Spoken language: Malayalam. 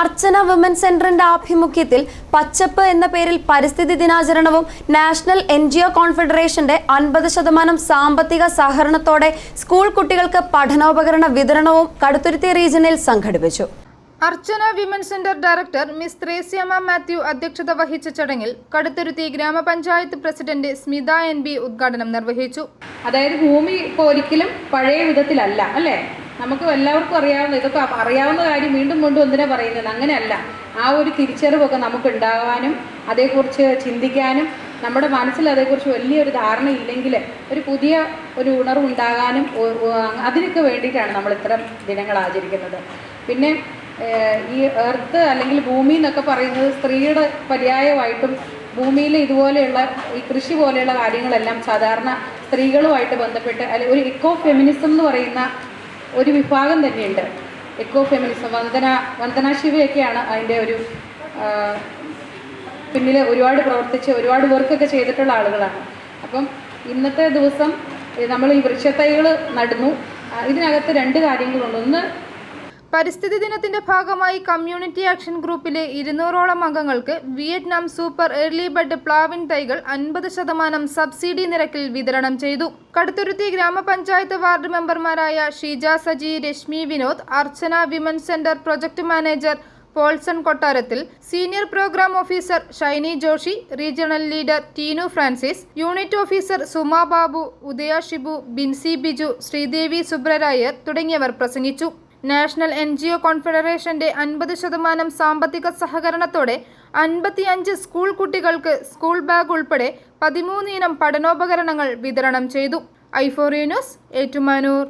അർച്ചന വിമൻ സെന്ററിന്റെ ആഭിമുഖ്യത്തിൽ പച്ചപ്പ് എന്ന പേരിൽ പരിസ്ഥിതി ദിനാചരണവും നാഷണൽ എൻ ജി ഒ കോൺഫെഡറേഷന്റെ അൻപത് ശതമാനം സാമ്പത്തിക സഹകരണത്തോടെ സ്കൂൾ കുട്ടികൾക്ക് പഠനോപകരണ വിതരണവും കടുത്തുരുത്തി റീജിയനിൽ സംഘടിപ്പിച്ചു. Archana women centre director miss Thresiamma Mathew അധ്യക്ഷത വഹിച്ച ചടങ്ങിൽ കടുത്തുരുത്തി ഗ്രാമപഞ്ചായത്ത് പ്രസിഡന്റ് സ്മിത എൻ ബി ഉദ്ഘാടനം നിർവഹിച്ചു. അതായത് ഭൂമി ഇപ്പോൾ ഒരിക്കലും പഴയ വിധത്തിലല്ല അല്ലേ? നമുക്ക് എല്ലാവർക്കും അറിയാവുന്ന ഇതൊക്കെ അറിയാവുന്ന കാര്യം വീണ്ടും വീണ്ടും എന്തിനാ പറയുന്നത്? അങ്ങനെയല്ല. ആ ഒരു തിരിച്ചറിവൊക്കെ നമുക്ക് ഉണ്ടാകാനും അതേക്കുറിച്ച് ചിന്തിക്കാനും നമ്മുടെ മനസ്സിൽ അതേക്കുറിച്ച് വലിയൊരു ധാരണ ഇല്ലെങ്കിൽ ഒരു പുതിയ ഒരു ഉണർവ് ഉണ്ടാകാനും ഒ- ഒ- അതിനൊക്കെ വേണ്ടിയിട്ടാണ് നമ്മൾ ഇത്തരം ദിനങ്ങൾ ആചരിക്കുന്നത്. പിന്നെ ഈ എർത്ത് അല്ലെങ്കിൽ ഭൂമി എന്നൊക്കെ പറയുന്നത് സ്ത്രീയുടെ പര്യായമായിട്ടും ഭൂമിയിൽ ഇതുപോലെയുള്ള ഈ കൃഷി പോലെയുള്ള കാര്യങ്ങളെല്ലാം സാധാരണ സ്ത്രീകളുമായിട്ട് ബന്ധപ്പെട്ട് അല്ലെ ഒരു ഇക്കോ ഫെമിനിസം എന്ന് പറയുന്ന ഒരു വിഭാഗം തന്നെയുണ്ട്. എക്കോ ഫെമിനിസം വന്ദന വന്ദന ശിവയൊക്കെയാണ് അതിന്റെ ഒരു പിന്നിൽ ഒരുപാട് പ്രവർത്തിച്ച് ഒരുപാട് വർക്കൊക്കെ ചെയ്തിട്ടുള്ള ആളുകളാണ്. അപ്പം ഇന്നത്തെ ദിവസം നമ്മൾ ഈ വൃക്ഷത്തൈകൾ നടന്നു. ഇതിനകത്ത് രണ്ട് കാര്യങ്ങളുണ്ട്. ഒന്ന് പരിസ്ഥിതി ദിനത്തിന്റെ ഭാഗമായി കമ്മ്യൂണിറ്റി ആക്ഷൻ ഗ്രൂപ്പിലെ ഇരുന്നൂറോളം അംഗങ്ങൾക്ക് വിയറ്റ്നാം സൂപ്പർ എർലി ബഡ് പ്ലാവിൻ തൈകൾ അൻപത് ശതമാനം സബ്സിഡി നിരക്കിൽ വിതരണം ചെയ്തു. കടുത്തുരുത്തി ഗ്രാമപഞ്ചായത്ത് വാർഡ് മെമ്പർമാരായ Sheeja Saji Reshmi Vinod Archana women centre project manager Paulson Kottarathil senior program officer Shiny Joshi regional leader Teenu Francis unit officer Suma Babu Udaya Shibu Binsy Biju Sreedevi Subbarayar തുടങ്ങിയവർ പ്രസംഗിച്ചു. നാഷണൽ എൻ ജി ഒ കോൺഫെഡറേഷന്റെ അൻപത് ശതമാനം സാമ്പത്തിക സഹകരണത്തോടെ അൻപത്തിയഞ്ച് സ്കൂൾ കുട്ടികൾക്ക് സ്കൂൾ ബാഗ് ഉൾപ്പെടെ പതിമൂന്നിനം പഠനോപകരണങ്ങൾ വിതരണം ചെയ്തു. ഐഫോറിയ ന്യൂസ് ഏറ്റുമാനൂർ.